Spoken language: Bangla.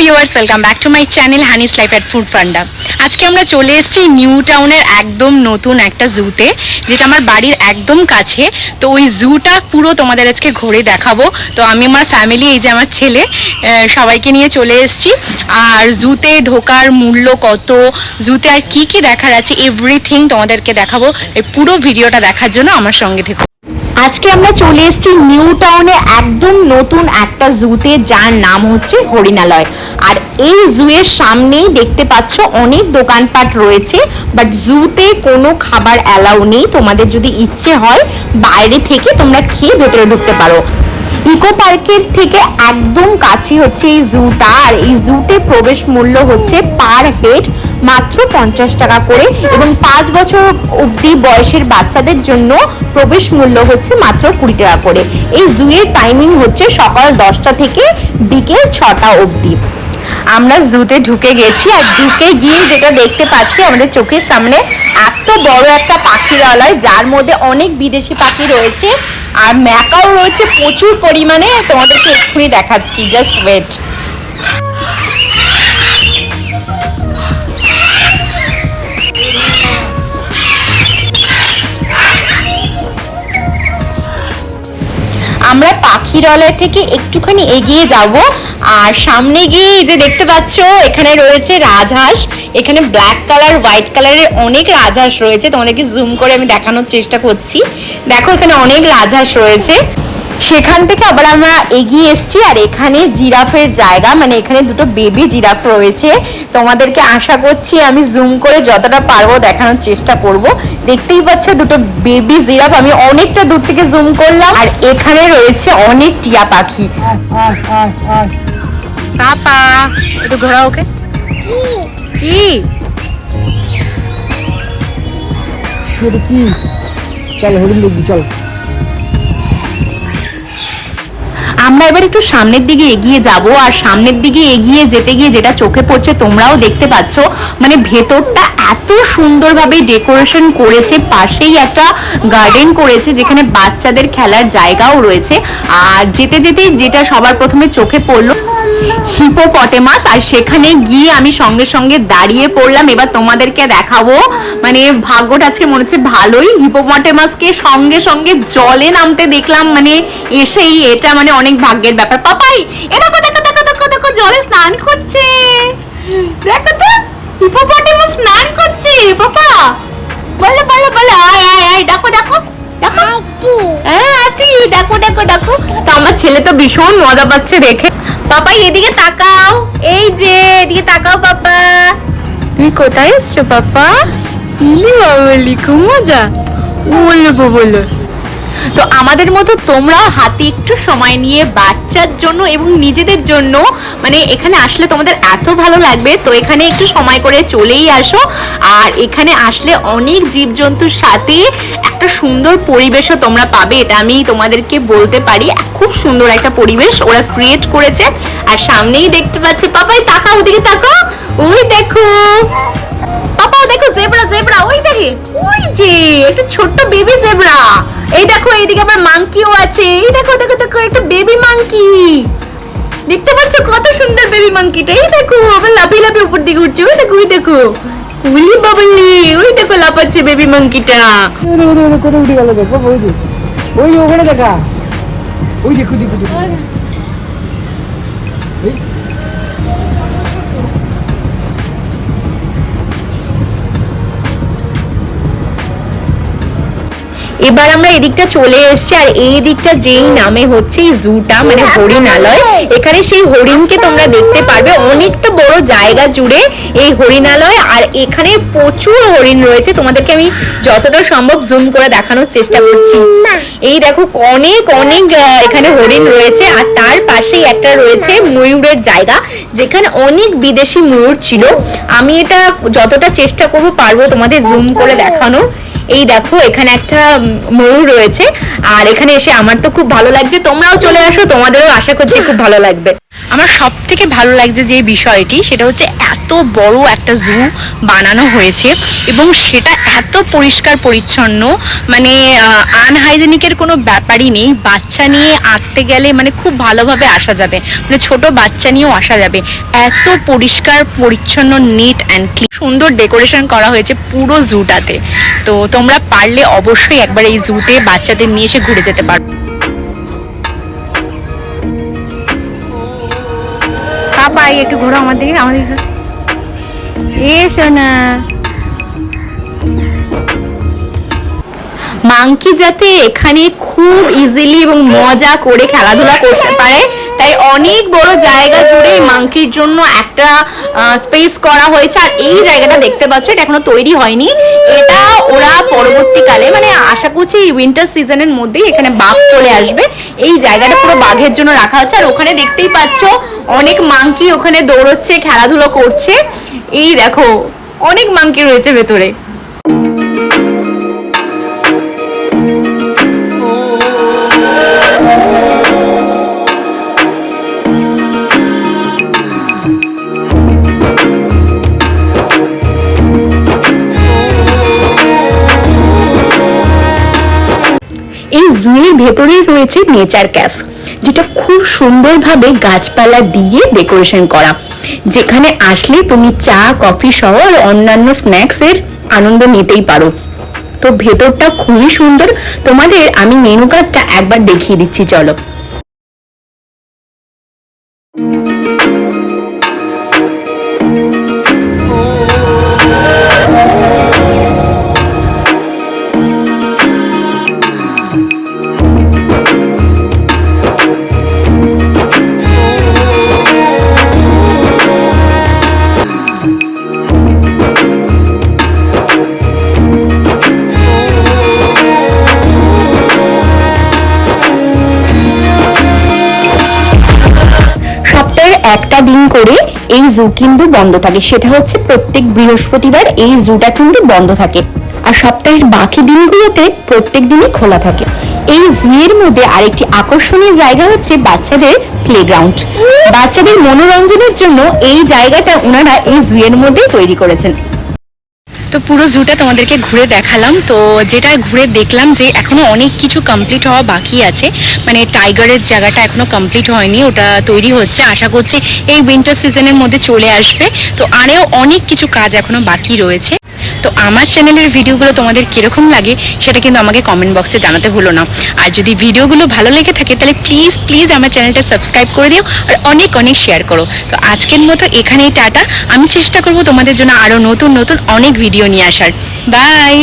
Viewers welcome back to my channel honey's life at food funda আজকে আমরা চলে এসেছি নিউ টাউনের একদম নতুন একটা জুতে, যেটা আমার বাড়ির একদম কাছে। তো ওই জুটা পুরো তোমাদের আজকে ঘুরে দেখাবো। তো আমি আমার ফ্যামিলি এই যে আমার ছেলে সবাইকে নিয়ে চলে এসেছি। আর জুতে ঢোকার মূল্য কত? জুতে আর কি কি দেখার আছে? এভরিথিং তোমাদেরকে দেখাবো। এই পুরো ভিডিওটা দেখার জন্য আমার সঙ্গে থেকো। আজকে আমরা চলে এসেছি নিউ টাউনে একদম নতুন একটা জুতে, যার নাম হচ্ছে হরিণালয়। আর এই জুয়ের সামনেই দেখতে পাচ্ছ অনেক দোকানপাট রয়েছে বাট জুতে কোনো খাবার অ্যালাউ নেই। তোমাদের যদি ইচ্ছে হয়, বাইরে থেকে তোমরা খেয়ে ভেতরে ঢুকতে পারো। ইকো পার্কের থেকে একদম কাছে হচ্ছে এই জুটা, আর এই জুতে প্রবেশ মূল্য হচ্ছে পার হেড মাত্র পঞ্চাশ টাকা করে এবং পাঁচ বছর অবধি বয়সের বাচ্চাদের জন্য প্রবেশ মূল্য হচ্ছে মাত্র কুড়ি টাকা করে। এই জুয়ের টাইমিং হচ্ছে সকাল দশটা থেকে বিকেল ছটা অবধি। আমরা জুতে ঢুকে গেছি আর ঢুকে গিয়ে যেটা দেখতে পাচ্ছি আমাদের চোখের সামনে এত বড় একটা পাখিরালয়, যার মধ্যে অনেক বিদেশি পাখি রয়েছে আর ম্যাকাও রয়েছে প্রচুর পরিমাণে। তোমাদেরকে এক্ষুনি দেখাচ্ছি জাস্ট ওয়েট আমরা পাখিরালয় থেকে একটুখানি এগিয়ে যাব। আর সামনে গিয়ে যে দেখতে পাচ্ছ, এখানে রয়েছে রাজহাঁস। এখানে ব্ল্যাক কালার হোয়াইট কালারের অনেক রাজহাঁস রয়েছে। তোমাদেরকে জুম করে আমি দেখানোর চেষ্টা করছি। দেখো এখানে অনেক রাজহাঁস রয়েছে। সেখান থেকে আবার আমরা এগিয়ে এসেছি আর এখানে জিরাফের জায়গা মানে এখানে দুটো বেবি জিরাফ রয়েছে। তোমাদেরকে আশা করছি আমি জুম করে যতটা পারব দেখানোর চেষ্টা করব। দেখতেই পাচ্ছ দুটো বেবি জিরাফ আমি অনেকটা দূর থেকে জুম করলাম আর এখানে রয়েছে অনেক টিয়া পাখি। পাপা একটু ঘোরা ওকে। কি? কি? চল হরিণ দেখবি চল। আমরা এবার একটু সামনের দিকে এগিয়ে যাব আর সামনের দিকে এগিয়ে যেতে গিয়ে যেটা চোখে পড়ছে তোমরাও দেখতে পাচ্ছ মানে ভেতরটা এত সুন্দরভাবে ডেকোরেশন করেছে, পাশেই একটা গার্ডেন করেছে, যেখানে বাচ্চাদের খেলার জায়গাও রয়েছে। আর যেতে যেতে যেটা সবার প্রথমে চোখে পড়ল হিপোপটেমাস আর সেখানে গিয়ে আমি সঙ্গে সঙ্গে দাঁড়িয়ে পড়লাম। এবার তোমাদেরকে দেখাবো। মানে ভাগ্যটা আজকে মনে হচ্ছে ভালোই। হিপোপটেমাসকে সঙ্গে সঙ্গে জলে নামতে দেখলাম। মানে এসেই এটা মানে অনেক ভাগ্যের ব্যাপার। পাপাই, এ দেখো দেখো দেখো দেখো দেখো, জলে স্নান করছে। দেখো তো। হিপোপটেমাস স্নান করছে পাপা বলো বলো বলো আয় আয় আয় ডাকো ডাকো ডাকো। হ্যাঁ আছি ডাকো ডাকো ডাকো। তো আমার ছেলে তো ভীষণ মজা পাচ্ছে দেখে। পাপা এদিকে তাকাও। এই যে এদিকে তাকাও পাপা। তুমি কোথায় এসছো পাপা? ইলি বাবলি খুব মজা। বলব বলো। তো আমাদের মতো তোমরাও হাতে একটু সময় নিয়ে বাচ্চার জন্য এবং নিজেদের জন্য মানে এখানে আসলে তোমাদের এত ভালো লাগবে, তো এখানে একটু সময় করে চলেই আসো। আর এখানে আসলে অনেক জীবজন্তুর সাথে একটা সুন্দর পরিবেশও তোমরা পাবে, এটা আমি তোমাদেরকে বলতে পারি। খুব সুন্দর একটা পরিবেশ ওরা ক্রিয়েট করেছে। আর সামনেই দেখতে পাচ্ছি, পাপাই তাকা ওদিকে তাকাও ওই দেখো। পাপা দেখো জেব্রা জেব্রা ওই দেখে। ওই যে, একটা ছোট্ট বেবি জেব্রা এইদিকে আবার মাংকিও আছে। এই দেখো দেখো দেখো একটা বেবি মাংকি দেখতে পাচ্ছ কত সুন্দর বেবি মাংকিটা এই দেখো আবার লাফিয়ে লাফিয়ে উপর দিকে উঠছে। ওই দেখো ওই দেখো। উলি বাবলি ওই দেখো লাফাচ্ছে বেবি মাংকিটা ওরে ওরে ওরে কোথায় উঠে গেল দেখ। ওই যে ওই ওখানে দেখা ওই দেখো দেখো দেখো এবার আমরা এদিকটা চলে এসেছি আর এই দিকটা যেই নামে হচ্ছে জুটা মানে হরিণালয়। এখানে সেই হরিণকে তোমরা দেখতে পারবে। অনেকটা বড় জায়গা জুড়ে এই হরিণালয় আর এখানে প্রচুর হরিণ রয়েছে। তোমাদেরকে আমি যতটা সম্ভব জুম করে দেখানোর চেষ্টা করছি। এই দেখো অনেক অনেক এখানে হরিণ রয়েছে আর তার পাশেই একটা রয়েছে ময়ূরের জায়গা যেখানে অনেক বিদেশি ময়ূর ছিল। আমি এটা যতটা চেষ্টা করব পারব তোমাদের জুম করে দেখানোর। এই দেখো, এখানে একটা ময়ূর রয়েছে। আর এখানে এসে আমার তো খুব ভালো লাগছে। তোমরাও চলে আসো, তোমাদেরও আশা করছি খুব ভালো লাগবে। আমার সব থেকে ভালো লাগছে যে বিষয়টি, সেটা হচ্ছে এত বড় একটা জু বানানো হয়েছে এবং সেটা এত পরিষ্কার পরিচ্ছন্ন মানে আনহাইজেনিকের কোনো ব্যাপারই নেই। বাচ্চা নিয়ে আসতে গেলে মানে খুব ভালোভাবে আসা যাবে। মানে ছোট বাচ্চা নিয়েও আসা যাবে। এত পরিষ্কার, পরিচ্ছন্ন নিট অ্যান্ড ক্লিন সুন্দর ডেকোরেশন করা হয়েছে পুরো জুটাতে তো তোমরা পারলে অবশ্যই একবার এই জুতে বাচ্চাদের নিয়ে এসে ঘুরে যেতে পারো। পাপাই একটু ঘোরো আমার দিকে আমার দিকে। মাংকি যাতে এখানে খুব ইজিলি এবং মজা করে খেলাধুলা করতে পারে, তাই অনেক বড় জায়গা জুড়ে মাংকির জন্য একটা স্পেস করা হয়েছে। আর এই জায়গাটা দেখতে পাচ্ছ, এটা এখনও তৈরি হয়নি। এটা ওরা পরবর্তীকালে মানে আশা করছি এই উইন্টার সিজনের মধ্যেই এখানে বাঘ চলে আসবে। এই জায়গাটা পুরো বাঘের জন্য রাখা হচ্ছে। আর ওখানে দেখতেই পাচ্ছ, অনেক মাংকি ওখানে দৌড়চ্ছে, খেলাধুলো করছে। এই দেখো, অনেক মাংকি রয়েছে ভেতরে। এই জুয়ের ভেতরেই রয়েছে নেচার ক্যাফ, যেটা খুব সুন্দরভাবে গাছপালা দিয়ে ডেকোরেশন করা। যেখানে আসলে তুমি চা, কফি সহ আর অন্যান্য স্ন্যাক্স এর আনন্দ নিতেই পারো। তো ভেতরটা খুবই সুন্দর। তোমাদের আমি মেনু কার্ডটা একবার দেখিয়ে দিচ্ছি, চলো। জু কিন্তু বন্ধ থাকে। সেটা হচ্ছে প্রত্যেক বৃহস্পতিবার এই জুটা কিন্তু বন্ধ থাকে। আর সপ্তাহের বাকি দিনগুলোতে প্রত্যেক দিনই খোলা থাকে। এই জুয়ের মধ্যে আরেকটি আকর্ষণীয় জায়গা হচ্ছে বাচ্চাদের প্লেগ্রাউন্ড বাচ্চাদের মনোরঞ্জনের জন্য এই জায়গাটা ওনারা এই জুয়ের মধ্যে তৈরি করেছেন। তো পুরো জুটা তোমাদেরকে ঘুরে দেখালাম। তো যেটা ঘুরে দেখলাম যে এখনও অনেক কিছু কমপ্লিট হওয়া বাকি আছে। মানে টাইগারের জায়গাটা এখনও কমপ্লিট হয়নি, ওটা তৈরি হচ্ছে। আশা করছি এই উইন্টার সিজনের মধ্যে চলে আসবে। তো আরও অনেক কিছু কাজ এখনও বাকি রয়েছে। তো আমার চ্যানেলের ভিডিওগুলো তোমাদের কীরকম লাগে, সেটা কিন্তু আমাকে কমেন্ট বক্সে জানাতে ভুলো না। আর যদি ভিডিওগুলো ভালো লেগে থাকে, তাহলে প্লিজ প্লিজ আমার চ্যানেলটা সাবস্ক্রাইব করে দিও আর অনেক অনেক শেয়ার করো। তো আজকের মতো এখানেই টাটা। আমি চেষ্টা করব তোমাদের জন্য আরও নতুন নতুন অনেক ভিডিও নিয়ে আসার। বাই